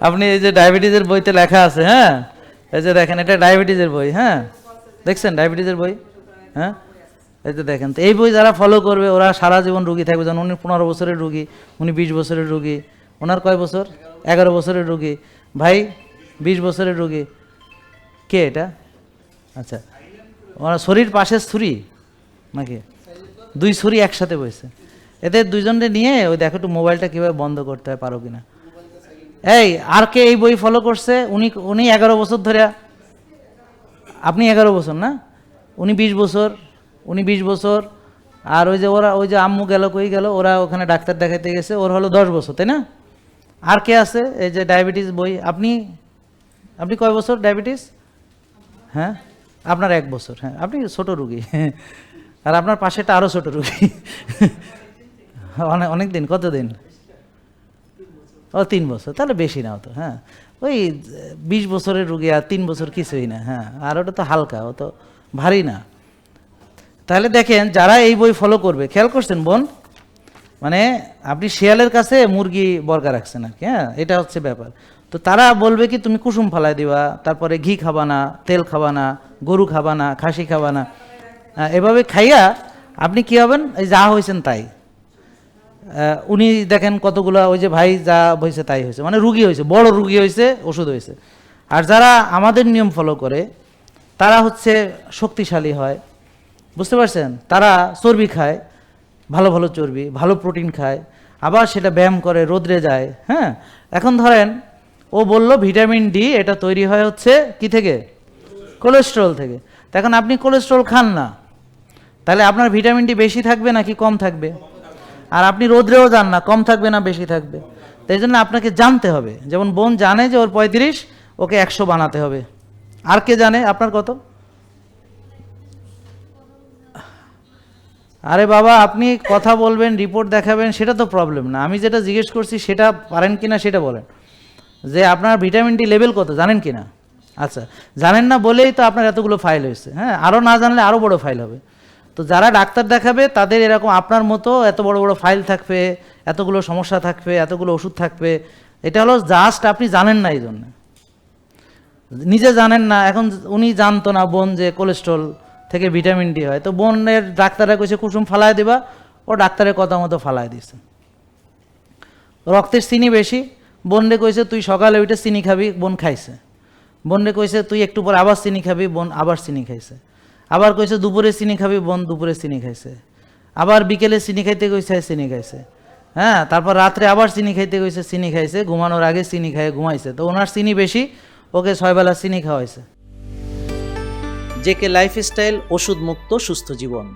আপনি এই যে ডায়াবেটিসের বইতে লেখা আছে হ্যাঁ? এই যে দেখেন, এটা ডায়াবেটিসের বই হ্যাঁ? দেখছেন ডায়াবেটিসের বই? হ্যাঁ? এই যে দেখেন, তো এই বই যারা ফলো করবে, ওরা সারা জীবন রুগী থাকবে। যেমন উনি পনেরো বছরের রুগী, উনি বিশ বছরের রুগী, ওনার কয় বছর? এগারো বছরের রুগী। ভাই, বিশ বছরের রুগী। কে এটা? আচ্ছা ওনার শরীর পাশে ছুরি নাকি? দুই ছুরি একসাথে বসে এদের দুইজনকে নিয়ে, ওই দেখো একটু মোবাইলটা কীভাবে বন্ধ করতে হয়, পারো কিনা? এই, আর কে এই বই ফলো করছে? উনি উনি এগারো বছর ধরে, আপনি এগারো বছর না? উনি বিশ বছর, উনি বিশ বছর, আর ওই যে ওরা, ওই যে আম্মু গেল, কই গেল, ওরা ওখানে ডাক্তার দেখাতে গেছে, ওর হলো দশ বছর, তাই না? আর কে আছে? এই যে ডায়াবেটিস বই, আপনি আপনি কয় বছর ডায়াবেটিস? হ্যাঁ? আপনার এক বছর হ্যাঁ আপনি ছোট রুগী, আর আপনার পাশেটা আরও ছোট রুগী। অনেক অনেক দিন কত দিন ও, তিন বছর। তাহলে বেশি নাও তো হ্যাঁ। ওই বিশ বছরের রুগী আর তিন বছর কিছুই না হ্যাঁ। আর ওটা তো হালকা, ও তো ভারী না। তাহলে দেখেন, যারা এই বই ফলো করবে, খেয়াল করছেন বোন? মানে আপনি শিয়ালের কাছে মুরগি বর্গা রাখছেন আর কি হ্যাঁ এটা হচ্ছে ব্যাপার। তো তারা বলবে কি, তুমি কুসুম ফালাই দিবা, তারপরে ঘি খাবা না, তেল খাবা না, গরু খাবা না, খাসি খাবা না। এভাবে খাইয়া আপনি কি হবেন? যা হয়েছেন তাই। উনি দেখেন কতগুলো ওই যে ভাই যা হয়েছে তাই হয়েছে। মানে রুগী হয়েছে, বড় রুগী হয়েছে, ওষুধ হয়েছে। আর যারা আমাদের নিয়ম ফলো করে, তারা হচ্ছে শক্তিশালী হয়। বুঝতে পারছেন? তারা চর্বি খায়, ভালো ভালো চর্বি, ভালো প্রোটিন খায়, আবার সেটা ব্যায়াম করে, রোদ্রে যায় হ্যাঁ? এখন ধরেন, ও বলল ভিটামিন ডি, এটা তৈরি হয় হচ্ছে কি থেকে? কোলেস্ট্রল থেকে। এখন আপনি কোলেস্ট্রল খান না। তাহলে আপনার ভিটামিন ডি বেশি থাকবে নাকি কম থাকবে? আর আপনি রোদ্রেও যান না, কম থাকবে না, বেশি থাকবে। তাই জন্য আপনাকে জানতে হবে। যেমন বোন জানে যে ওর পঁয়ত্রিশ, ওকে একশো বানাতে হবে। আর কে জানে? আপনার কত? আরে বাবা, আপনি কথা বলবেন, রিপোর্ট দেখাবেন, সেটা তো প্রবলেম না। আমি যেটা জিজ্ঞেস করছি, সেটা পারেন কি না সেটা বলেন। যে আপনার ভিটামিন ডি লেভেল কত, জানেন কি না আচ্ছা জানেন না বলেই তো আপনার এতগুলো ফাইল হয়েছে। হ্যাঁ আরও না জানলে আরও বড় ফাইল হবে। তো যারা ডাক্তার দেখাবে, তাদের এরকম আপনার মতো এত বড় বড় ফাইল থাকবে, এতগুলো সমস্যা থাকবে, এতগুলো ওষুধ থাকবে। এটা হলো জাস্ট আপনি জানেন না এই জন্য নিজে জানেন না, এখন উনি জানতো না বোন যে কোলেস্ট্রল থেকে ভিটামিন ডি হয়। তো বোনের ডাক্তাররা কইছে, কুসুম ফালায় দিবা। ও ডাক্তারের কথা মতো ফালায় দিছে। রক্তের চিনি বেশি। বোনরে কইছে, তুই সকালে উঠে চিনি খাবি, বোন খাইছে। বোনরে কইছে, তুই একটু পর আবার চিনি খাবি। বোন আবার চিনি খাইছে। আবার কইছে, দুপুরে চিনি খাবি, বোন দুপুরে চিনি খাইছে। আবার বিকেলে চিনি খাইতে কইছে, চিনি খাইছে। হ্যাঁ তারপর রাত্রে আবার চিনি খাইতে কইছে, চিনি খাইছে। ঘুমানোর আগে চিনি খাই ঘুমাইছে। তো ওনার চিনি বেশি, ওকে ছয়বেলা চিনি খাওয়াইছে। জেকে লাইফস্টাইল ওষুধ মুক্ত সুস্থ জীবন।